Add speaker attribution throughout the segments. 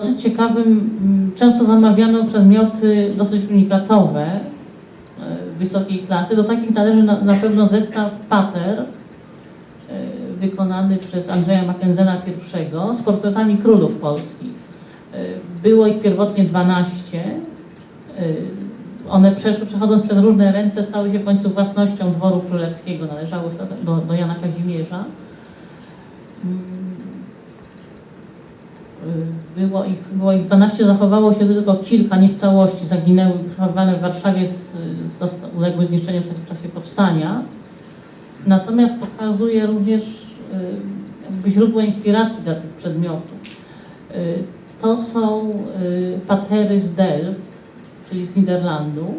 Speaker 1: Dosyć ciekawym, mm, często zamawiano przedmioty dosyć unikatowe e, wysokiej klasy. Do takich należy na, na pewno zestaw Pater e, wykonany przez Andrzeja Mackenzena I z portretami królów polskich. E, Było ich pierwotnie 12. E, One przeszły, przechodząc przez różne ręce, stały się w końcu własnością dworu królewskiego, należały do, do Jana Kazimierza. Y, Było ich, było ich 12, zachowało się tylko kilka, nie w całości, zaginęły, przechowywane w Warszawie, z, zosta- uległy zniszczeniu w czasie powstania. Natomiast pokazuje również y, jakby źródło inspiracji dla tych przedmiotów. Y, To są patery z Delft, czyli z Niderlandów,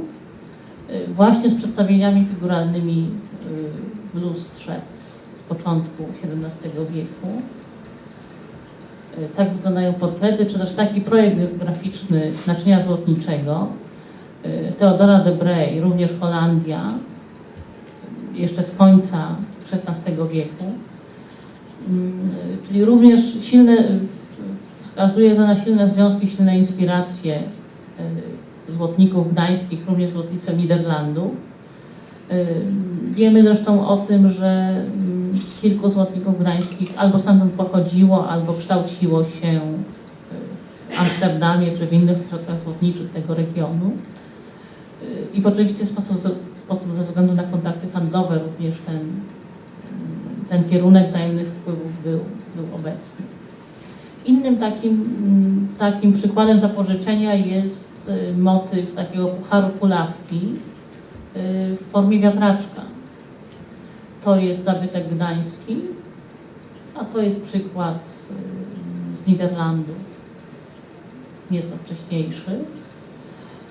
Speaker 1: właśnie z przedstawieniami figuralnymi w lustrze z, z początku XVII wieku. Y, Tak wyglądają portrety, czy też taki projekt graficzny naczynia złotniczego y, Teodora de Brey, również Holandia, y, jeszcze z końca XVI wieku. Mm, Czyli również silne, wskazuje to na silne związki, silne inspiracje złotników gdańskich, również złotnictwem Niderlandów. Wiemy zresztą o tym, że kilku złotników gdańskich albo stamtąd pochodziło, albo kształciło się y, w Amsterdamie czy w innych ośrodkach złotniczych tego regionu. Y, I w oczywisty sposób, sposób ze względu na kontakty handlowe również ten, ten kierunek wzajemnych wpływów był, był obecny. Innym takim, mm, takim przykładem zapożyczenia jest y, motyw takiego pucharu kulawki w formie wiatraczka. To jest zabytek gdański, a to jest przykład y, z Niderlandów, nieco wcześniejszy.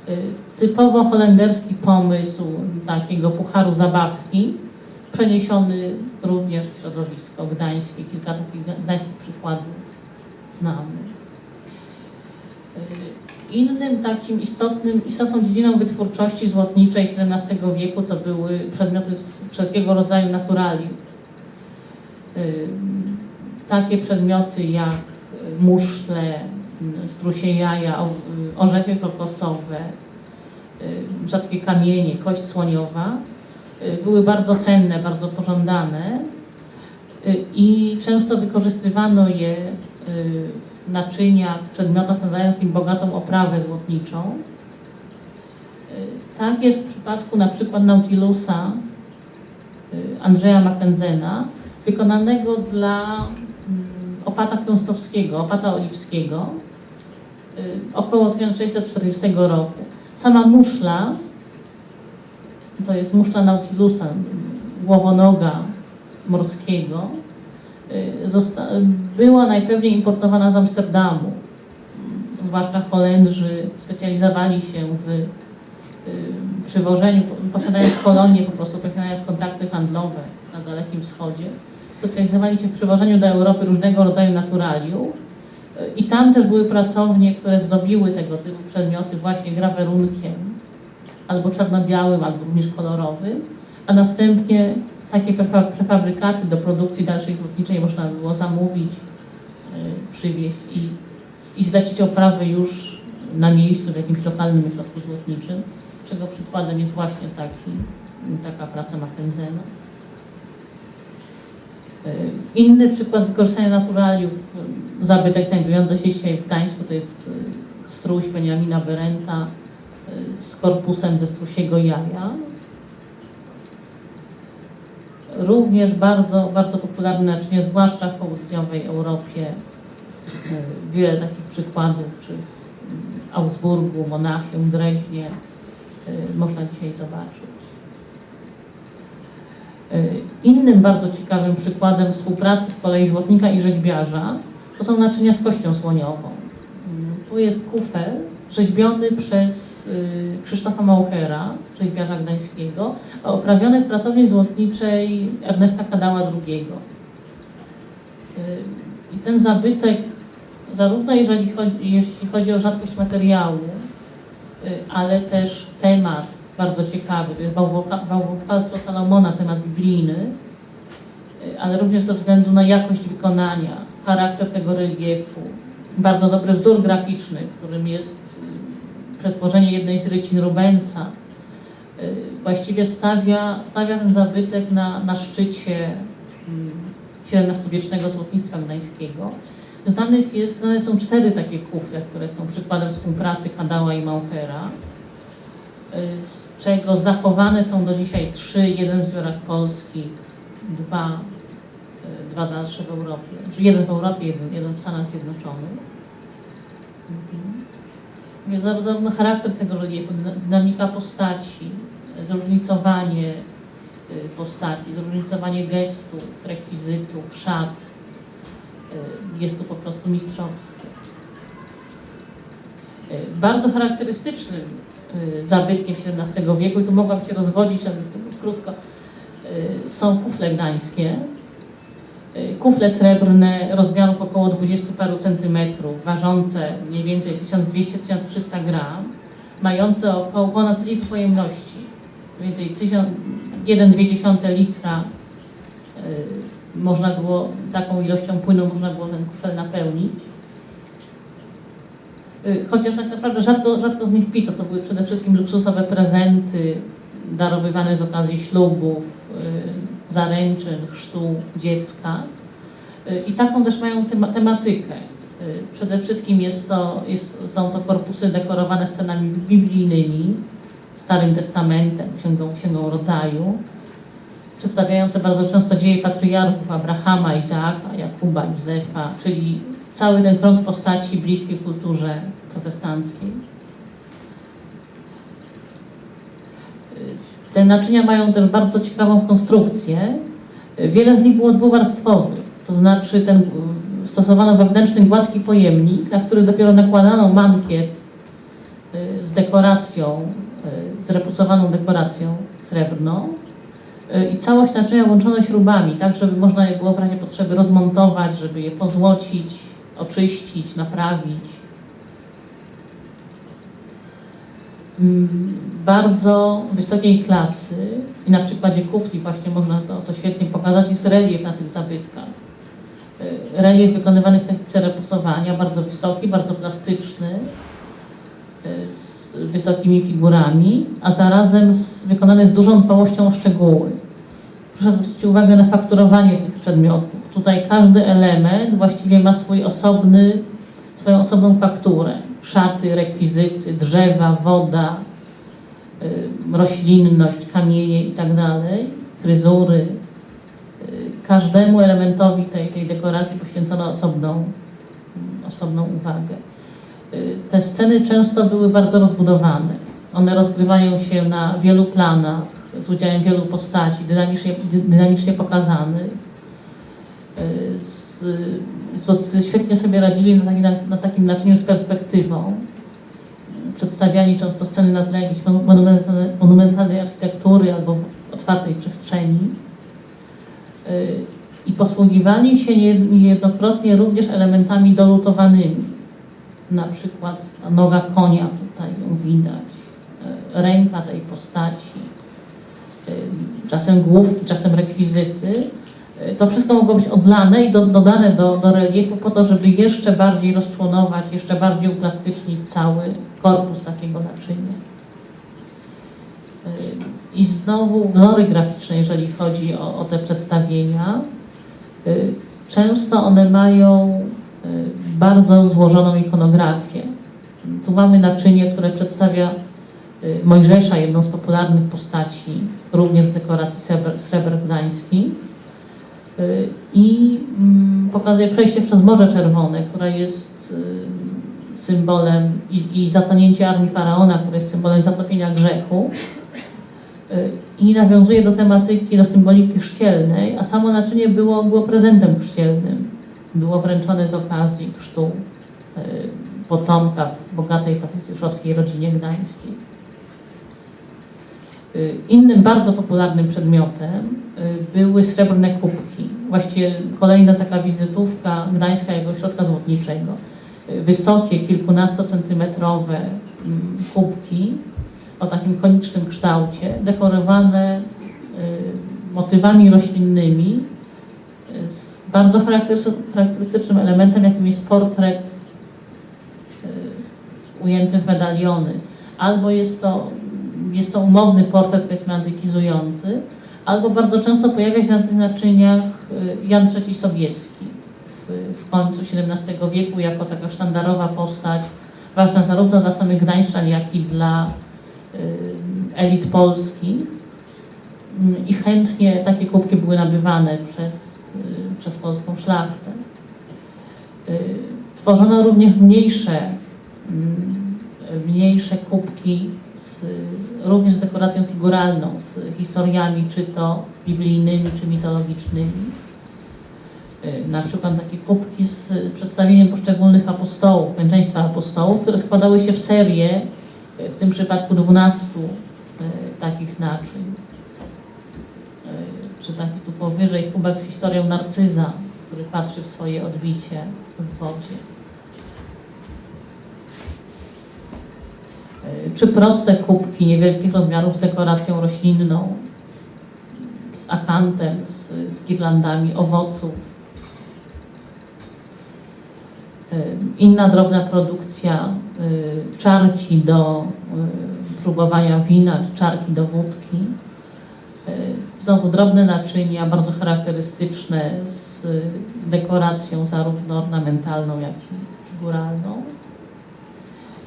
Speaker 1: Y, Typowo holenderski pomysł takiego pucharu zabawki, przeniesiony również w środowisko gdańskie. Kilka takich gdańskich przykładów znamy. Innym takim istotnym, istotną dziedziną wytwórczości złotniczej XVII wieku to były przedmioty z wszelkiego rodzaju naturali. Takie przedmioty jak y, muszle, y, strusie jaja, y, orzechy kokosowe, rzadkie kamienie, kość słoniowa były bardzo cenne, bardzo pożądane i często wykorzystywano je w naczyniach, w przedmiotach, nadając im bogatą oprawę złotniczą. Y, Tak jest w przypadku na przykład Nautilusa y, Andrzeja Mackenzena, wykonanego dla mm, opata kęstowskiego, opata oliwskiego y, około 1640 roku. Sama muszla, to jest muszla Nautilusa, głowonoga morskiego, y, zosta- była najpewniej importowana z Amsterdamu. Zwłaszcza Holendrzy specjalizowali się w y, przywożeniu, posiadając kolonie, po prostu posiadając kontakty handlowe na Dalekim Wschodzie, specjalizowali się w przywożeniu do Europy różnego rodzaju naturaliów. I tam też były pracownie, które zdobiły tego typu przedmioty właśnie grawerunkiem, albo czarno-białym, albo również kolorowym, a następnie takie prefa- prefabrykaty do produkcji dalszej złotniczej można było zamówić, przywieźć i, i zlecić oprawę już na miejscu w jakimś lokalnym ośrodku złotniczym, czego przykładem jest właśnie taki, taka praca Mackenzena. Y, Inny przykład wykorzystania naturaliów, y, zabytek znajdujący się dzisiaj w Gdańsku, to jest y, struś Beniamina Berenta z korpusem ze strusiego jaja. Również bardzo, bardzo popularne naczynie, zwłaszcza w południowej Europie. Y, Wiele takich przykładów, czy w Augsburgu, Monachium, Dreźnie y, można dzisiaj zobaczyć. Y, Innym bardzo ciekawym przykładem współpracy z kolei złotnika i rzeźbiarza to są naczynia z kością słoniową. Mm, Tu jest kufel rzeźbiony przez y, Krzysztofa Mauchera, rzeźbiarza gdańskiego, a oprawiony w pracowni złotniczej Ernesta Kadała II. I ten zabytek, zarówno jeżeli chodzi, jeśli chodzi o rzadkość materiału, y, ale też temat bardzo ciekawy, to jest bałwochwalstwo Salomona, temat biblijny, y, ale również ze względu na jakość wykonania, charakter tego reliefu, bardzo dobry wzór graficzny, którym jest y, przetworzenie jednej z rycin Rubensa. Właściwie stawia, stawia ten zabytek na, na szczycie mm, XVII-wiecznego złotnictwa gdańskiego. Znanych jest, znane są cztery takie kufle, które są przykładem współpracy Kadała i Mauchera, y, z czego zachowane są do dzisiaj trzy, jeden w zbiorach polskich, dwa, y, dwa dalsze w Europie, czy jeden w Europie, jeden, jeden w Stanach Zjednoczonych. Mhm. Zarówno charakter tego reliefu, dyna- dynamika postaci, zróżnicowanie postaci, zróżnicowanie gestów, rekwizytów, szat, y, jest tu po prostu mistrzowskie. Y, Bardzo charakterystycznym y, zabytkiem XVII wieku, i tu mogłam się rozwodzić, ale jest tylko krótko, y, są kufle gdańskie. Y, Kufle srebrne rozmiarów około 20 paru centymetrów, ważące mniej więcej 1200-1300 gram, mające około ponad litr pojemności, mniej więcej 1,2 litra y, można było, taką ilością płynu można było ten kufel napełnić. Y, Chociaż tak naprawdę rzadko, rzadko z nich pito, to były przede wszystkim luksusowe prezenty darowywane z okazji ślubów, y, zaręczyn, chrztu dziecka. I taką też mają tema, tematykę. Przede wszystkim jest to, jest, są to korpusy dekorowane scenami biblijnymi, Starym Testamentem, Księgą, Księgą Rodzaju, przedstawiające bardzo często dzieje patriarchów Abrahama, Izaaka, Jakuba, Józefa, czyli cały ten krąg postaci bliskiej kulturze protestanckiej. Te naczynia mają też bardzo ciekawą konstrukcję. Wiele z nich było dwuwarstwowych, to znaczy ten, stosowano wewnętrzny gładki pojemnik, na który dopiero nakładano mankiet y, z dekoracją, z repucowaną dekoracją srebrną. Y, I całość naczynia łączono śrubami, tak żeby można je było w razie potrzeby rozmontować, żeby je pozłocić, oczyścić, naprawić. Mm, Bardzo wysokiej klasy i na przykładzie kufli właśnie można to, to świetnie pokazać, jest relief na tych zabytkach. Y, Relief wykonywany w technice repusowania, bardzo wysoki, bardzo plastyczny, z wysokimi figurami, a zarazem z, wykonany z dużą dbałością o szczegóły. Proszę zwrócić uwagę na fakturowanie tych przedmiotów. Tutaj każdy element właściwie ma swój osobny, swoją osobną fakturę. Szaty, rekwizyty, drzewa, woda, y, roślinność, kamienie i tak fryzury. Y, Każdemu elementowi tej, tej dekoracji poświęcono osobną, osobną uwagę. Te sceny często były bardzo rozbudowane. One rozgrywają się na wielu planach, z udziałem wielu postaci, dynamicznie, dy- dynamicznie pokazanych. Z, świetnie sobie radzili na, taki, na, na takim naczyniu z perspektywą. Przedstawiali często sceny na tle jakiejś monu- monumentalnej, monumentalnej architektury albo otwartej przestrzeni. Y, I posługiwali się nie- niejednokrotnie również elementami dolutowanymi na przykład noga konia tutaj ją widać, e, ręka tej postaci, e, czasem główki, czasem rekwizyty. E, To wszystko mogło być odlane i do, dodane do, do reliefu po to, żeby jeszcze bardziej rozczłonować, jeszcze bardziej uplastycznić cały korpus takiego naczynia. I znowu wzory graficzne, jeżeli chodzi o, o te przedstawienia. Często one mają bardzo złożoną ikonografię. Tu mamy naczynie, które przedstawia y, Mojżesza, jedną z popularnych postaci, również w dekoracji sreber, sreber gdański. Y, I mm, pokazuje przejście przez Morze Czerwone, które jest y, symbolem i, i zatonięcie armii Faraona, które jest symbolem zatopienia grzechu. Y, I nawiązuje do tematyki, do symboliki chrzcielnej, a samo naczynie było, było prezentem chrzcielnym. Było wręczone z okazji chrztu y, potomka w bogatej patrycjuszowskiej rodzinie gdańskiej. Y, Innym bardzo popularnym przedmiotem y, były srebrne kubki. Właściwie kolejna taka wizytówka Gdańska jako ośrodka złotniczego. Wysokie, kilkunastocentymetrowe mm, kubki o takim konicznym kształcie, dekorowane motywami roślinnymi, z bardzo charakterystycznym elementem, jakim jest portret ujęty w medaliony, albo jest to, jest to umowny portret powiedzmy antykizujący, albo bardzo często pojawia się na tych naczyniach y, Jan III Sobieski w, w końcu XVII wieku jako taka sztandarowa postać, ważna zarówno dla samych gdańszczan, jak i dla y, elit polskich. Mm, I chętnie takie kubki były nabywane przez, y, przez polską szlachtę. Y, Tworzono również mniejsze, mm, mniejsze kubki z, również z dekoracją figuralną, z historiami czy to biblijnymi, czy mitologicznymi. Y, Na przykład takie kubki z przedstawieniem poszczególnych apostołów, męczeństwa apostołów, które składały się w serię, y, w tym przypadku 12 y, takich naczyń. Czy taki tu powyżej kubek z historią Narcyza, który patrzy w swoje odbicie w wodzie. Y, Czy proste kubki niewielkich rozmiarów z dekoracją roślinną, z akantem, z, z girlandami owoców. Y, Inna drobna produkcja, y, czarki do próbowania wina, czy czarki do wódki. Znowu drobne naczynia, bardzo charakterystyczne, z dekoracją zarówno ornamentalną, jak i figuralną.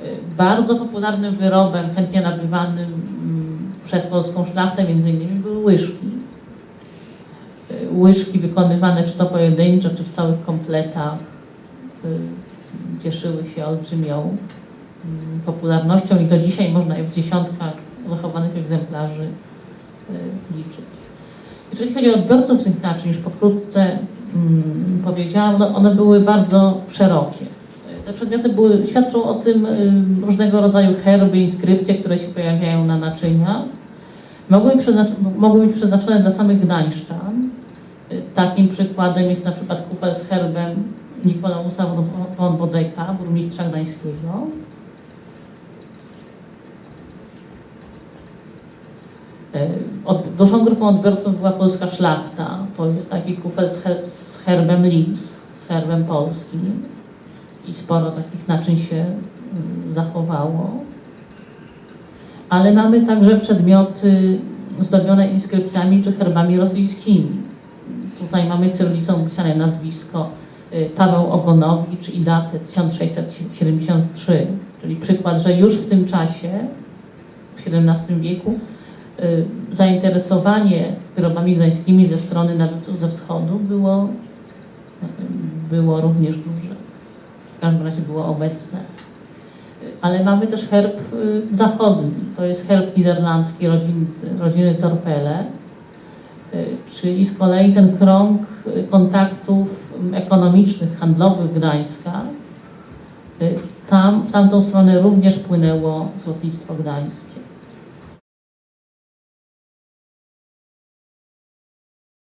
Speaker 1: Y, Bardzo popularnym wyrobem, chętnie nabywanym mm, przez polską szlachtę, między innymi były łyżki. Y, Łyżki wykonywane czy to pojedynczo, czy w całych kompletach y, cieszyły się olbrzymią mm, popularnością i do dzisiaj można je w dziesiątkach zachowanych egzemplarzy liczyć. Jeżeli chodzi o odbiorców tych naczyń, już pokrótce mm, powiedziałam, no one były bardzo szerokie. Te przedmioty były, świadczą o tym y, różnego rodzaju herby, inskrypcje, które się pojawiają na naczyniach. Mogły mogły być przeznaczone dla samych gdańszczan. Y, Takim przykładem jest na przykład kufel z herbem Nikolausa von Bodeka, burmistrza gdańskiego. E, dużą grupą odbiorców była polska szlachta. To jest taki kufel z, her, z herbem Lis, z herbem polskim. I sporo takich naczyń się mm, zachowało. Ale mamy także przedmioty zdobione inskrypcjami czy herbami rosyjskimi. Tutaj mamy cyrylicą pisane nazwisko y, Paweł Ogonowicz i datę 1673, czyli przykład, że już w tym czasie, w XVII wieku, y, zainteresowanie wyrobami gdańskimi ze strony nabywców ze wschodu było, y, było również duże. W każdym razie było obecne. Y, Ale mamy też herb y, zachodni. To jest herb niderlandzki rodziny, rodziny y, czyli z kolei ten krąg y, kontaktów y, ekonomicznych, handlowych Gdańska. Y, Tam, w tamtą stronę również płynęło złotnictwo gdańskie.